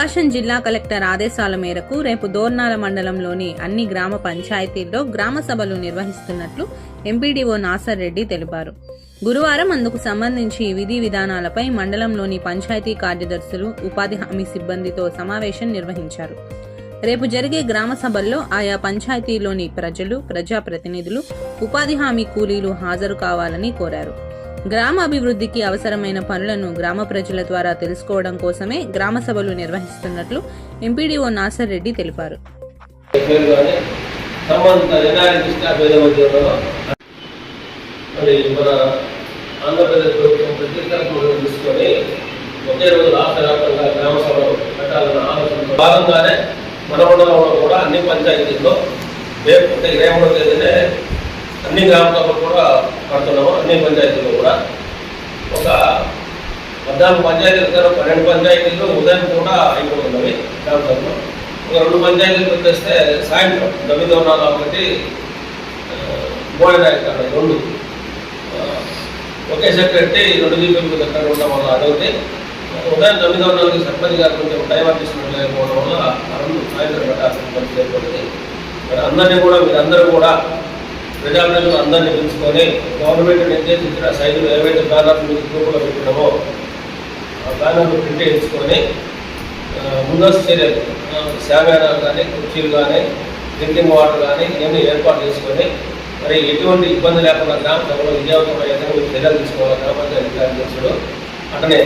ప్రకాశం జిల్లా కలెక్టర్ ఆదేశాల మేరకు రేపు దోర్నాల మండలంలోని అన్ని గ్రామ పంచాయతీల్లో గ్రామ సభలు నిర్వహిస్తున్నట్లు ఎంపీడీఓ నాసర్ రెడ్డి తెలిపారు. గురువారం అందుకు సంబంధించి విధి విధానాలపై మండలంలోని పంచాయతీ కార్యదర్శులు ఉపాధి హామీ సిబ్బందితో సమావేశం నిర్వహించారు. రేపు జరిగే గ్రామ సభల్లో ఆయా పంచాయతీలోని ప్రజలు ప్రజాప్రతినిధులు ఉపాధి హామీ కూలీలు హాజరు కావాలని కోరారు. గ్రామ అభివృద్ధికి అవసరమైన పనులను గ్రామ ప్రజల ద్వారా తెలుసుకోవడం కోసమే గ్రామ సభలు నిర్వహిస్తున్నట్లు ఎంపీడీఓ నాసర్ రెడ్డి తెలిపారు. ఆంధ్రప్రదేశ్ ప్రభుత్వం తీసుకొని ఒకే రోజు రాష్ట్ర వ్యాప్తంగా గ్రామ సభలు పెట్టాలన్న భాగంగానే మన మండలంలో కూడా అన్ని పంచాయతీల్లో రేపు తేదీనే అన్ని గ్రామ సభలు కూడా అన్ని పంచాయతీల్లో కూడా ఒక పద్నాలుగు పంచాయతీల కదా పన్నెండు పంచాయతీలు ఉదయం కూడా అయిపోతున్నవి గ్రామ ఒక రెండు పంచాయతీలు వచ్చేస్తే సాయంత్రం. తొమ్మిది వందల ఒకటి బోడనాయక అక్కడ రెండు ఒకే సెక్రటరీ రెండు దీపాలు దగ్గర ఉండడం వల్ల అదొకటి. ఉదయం తొమ్మిది వందలకి సర్పంచ్ గారు కొంచెం టైం అడ్జస్ట్మెంట్ లేకపోవడం వల్ల ఆ రెండు సాయంత్రం పెట్టాల్సిన పరిస్థితి ఏర్పడింది మరి అందరినీ కూడా మీరందరూ కూడా ప్రజాప్రతినిధులు అందరినీ పిలుచుకొని గవర్నమెంట్ నిర్దేశించిన సైజులు ఏవైతే బ్యానర్లు మీకు గ్రూపులో పెట్టినామో ఆ బ్యానర్లు ప్రింట్ చేయించుకొని ముందస్తు చర్యలు ఆ, శామ్యానాలు కానీ కుర్చీలు కానీ డ్రింకింగ్ వాటర్ కానీ ఇవన్నీ ఏర్పాటు చేసుకొని మరి ఎటువంటి ఇబ్బంది లేకుండా గ్రామ సభలో విజయవంతమైన చర్యలు తీసుకోవాలి గ్రామ పంచాయతీ కార్యదర్శులు అట్లనే